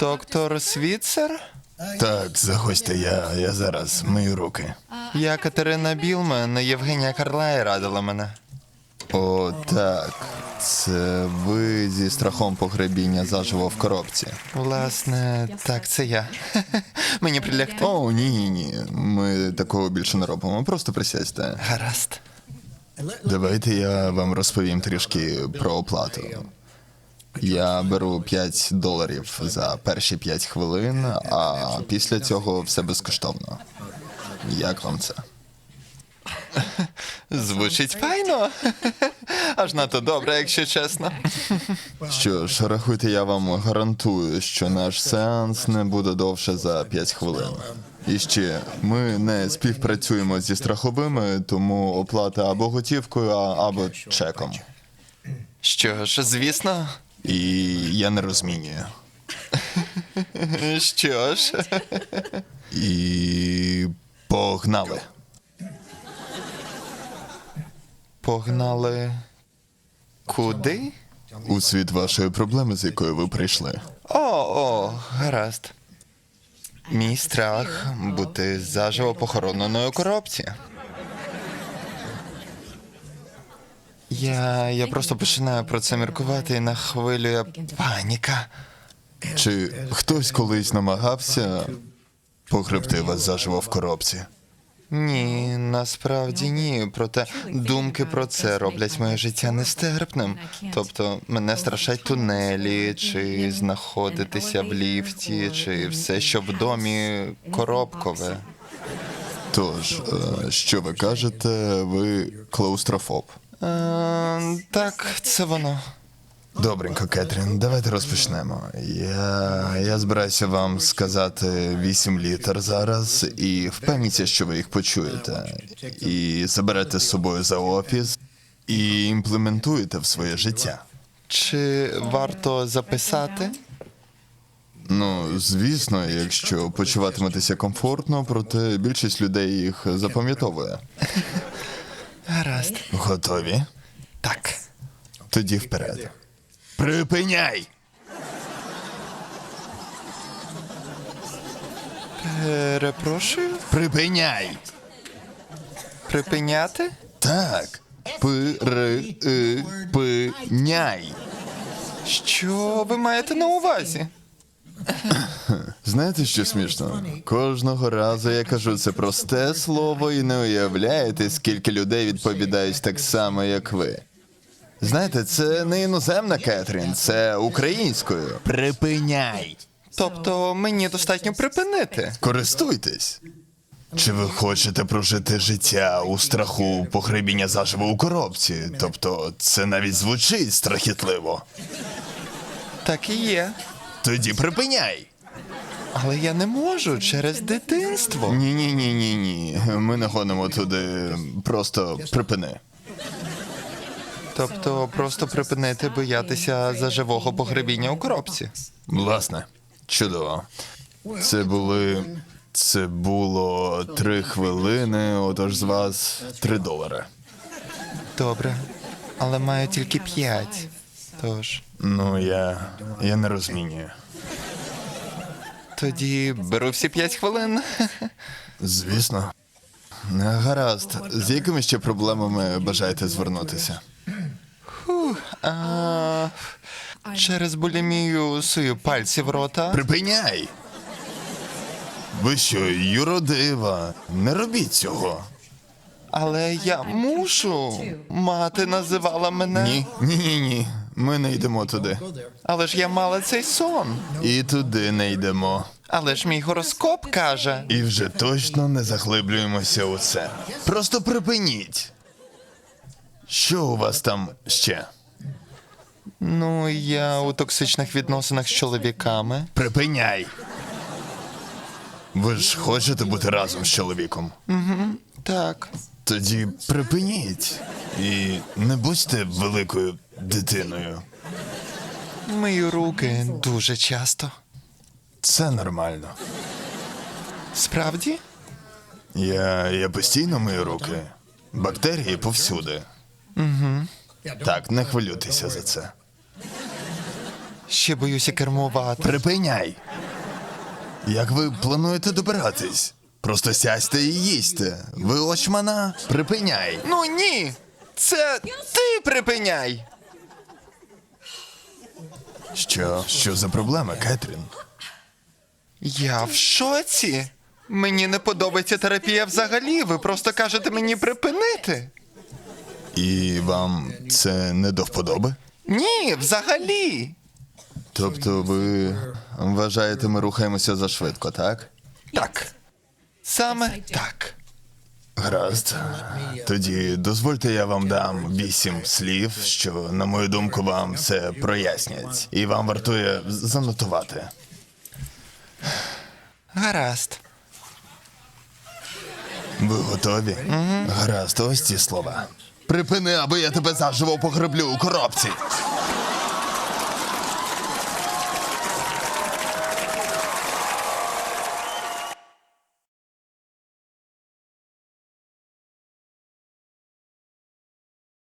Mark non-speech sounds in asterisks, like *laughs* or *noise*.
Доктор Свіцер? Так, заходьте, я, я зараз мию руки. Я Катерина Білмен, Євгенія Карлай радила мене. О, так. Це ви зі страхом погребіння заживо в коробці. Власне, так, це я. *laughs* Мені прилягти. О, ні, ні, ні. Ми такого більше не робимо. Просто присядьте. Гаразд. Давайте я вам розповім трішки про оплату. Я беру 5 доларів за перші 5 хвилин, а після цього все безкоштовно. Як вам це? Звучить файно. Аж надто добре, якщо чесно. Що ж, рахуйте, я вам гарантую, що наш сеанс не буде довше за 5 хвилин. І ще ми не співпрацюємо зі страховими, тому оплата або готівкою, або чеком. Що ж, звісно. І я не розмінюю. *laughs* Що ж, І погнали. погнали. Куди? У світ вашої проблеми, з якою ви прийшли. О, о, гаразд. Мій страх бути заживо похороненою у коробці. Я, я просто починаю про це міркувати і нахвилює паніка. Чи хтось колись намагався погребти вас заживо в коробці? Ні, насправді ні. Проте думки про це роблять моє життя нестерпним. Тобто мене страшать тунелі, чи знаходитися в ліфті, чи все, що в домі коробкове. Тож, е, що ви кажете, ви клаустрофоб. Е, так, це воно. Добренько, Кетрін, давайте розпочнемо. Я, я збираюся вам сказати 8 літер зараз, і впевніться, що ви їх почуєте. І заберете з собою за офіс і імплементуєте в своє життя. Чи варто записати? Ну, звісно, якщо почуватиметеся комфортно, проте більшість людей їх запам'ятовує. *laughs* Гаразд. Готові? Так. Тоді вперед. Припиняй! Перепрошую, Припиняй! припиняти? Так. Припиняй. Що ви маєте на увазі? Знаєте, що смішно? Кожного разу я кажу це просте слово і не уявляєте, скільки людей відповідають так само, як ви. Знаєте, це не іноземна Кетрін, це українською. Припиняй. Тобто мені достатньо припинити. Користуйтесь. Чи ви хочете прожити життя у страху погребіння заживо у коробці? Тобто, це навіть звучить страхітливо. Так і є. Тоді припиняй. Але я не можу через дитинство. Ні, ні, ні, ні, ні. Ми не гонимо туди. Просто припини. Тобто просто припинити боятися за живого погребіння у коробці. Власне, чудово. Це були. Це було три хвилини, отож з вас три долари. Добре. Але маю тільки п'ять. Тож, Ну, я. я не розмінюю. Тоді беру всі п'ять хвилин. Звісно. Гаразд. З якими ще проблемами бажаєте звернутися? А, через булімію сую пальці в рота. Припиняй! Ви що, юродива? Не робіть цього. Але я мушу. Мати називала мене. Ні, ні, ні, ні. Ми не йдемо туди. Але ж я мала цей сон. І туди не йдемо. Але ж мій гороскоп каже. І вже точно не заглиблюємося у це. Просто припиніть. Що у вас там ще? Ну, я у токсичних відносинах з чоловіками. Припиняй. Ви ж хочете бути разом з чоловіком? Так. Тоді припиніть. І не будьте великою дитиною. Мию руки дуже часто. Це нормально. Справді? Я, я постійно мию руки. Бактерії повсюди. Угу. Так, не хвилюйтеся за це. Ще боюся кермувати. Припиняй. Як ви плануєте добиратись? Просто сядьте і їсте. Ви очмана? Припиняй. Ну ні! Це ти припиняй! Що? Що за проблема, Кетрін? Я в шоці. Мені не подобається терапія взагалі. Ви просто кажете мені припинити. І вам це не до вподоби? Ні, взагалі. Тобто ви вважаєте, ми рухаємося зашвидко, так? Так. Саме так. Гаразд. Тоді дозвольте я вам дам вісім слів, що, на мою думку, вам це прояснять. І вам вартує занотувати. Гаразд. Ви готові? Гаразд, ось ці слова. Припини, або я тебе заживо погреблю у коробці.